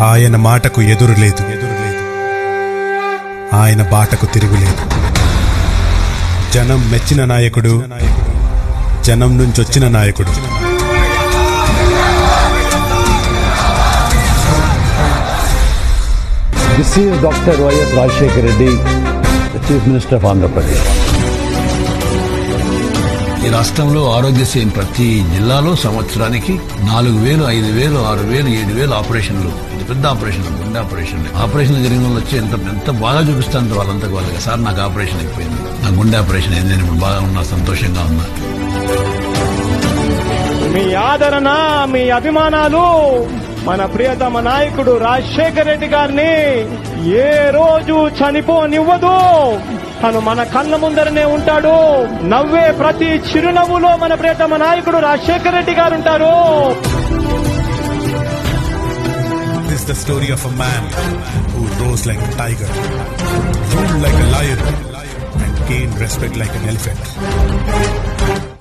ఆయన మాటకు ఎదురులేదు ఎదురులేదు ఆయన బాటకు తిరుగులేదు జనం మెచ్చిన నాయకుడు జనం నుంచి వచ్చిన నాయకుడు. Doctor YS Rajasekhara Reddy chief minister of Andhra Pradesh ఈ రాష్ట్రంలో ఆరోగ్యశ్రీ ప్రతి జిల్లాలో సంవత్సరానికి నాలుగు వేలు ఐదు వేలు ఆరు వేలు ఏడు వేలు ఆపరేషన్లు. ఇది పెద్ద ఆపరేషన్లు గుండె ఆపరేషన్లు. ఆపరేషన్లు జరిగిన వాళ్ళు వచ్చి ఎంత ఎంత బాగా చూపిస్తాను వాళ్ళంతా వాళ్ళకి సార్ నాకు ఆపరేషన్ అయిపోయింది. నా గుండె ఆపరేషన్ అయింది నేను ఇప్పుడు బాగా ఉన్నా సంతోషంగా ఉన్నా. మీ ఆదరణ మీ అభిమానాలు మన ప్రియతమ నాయకుడు రాజశేఖర రెడ్డి గారిని ఏ రోజు చనిపోనివ్వదు. తను మన కళ్ళ ముందరనే ఉంటాడు. నవ్వే ప్రతి చిరునవ్వులో మన ప్రియతమ నాయకుడు రాజశేఖర రెడ్డి గారు ఉంటారు. This is the story of a man who rose like a tiger, ruled like a lion, and gained respect like an elephant.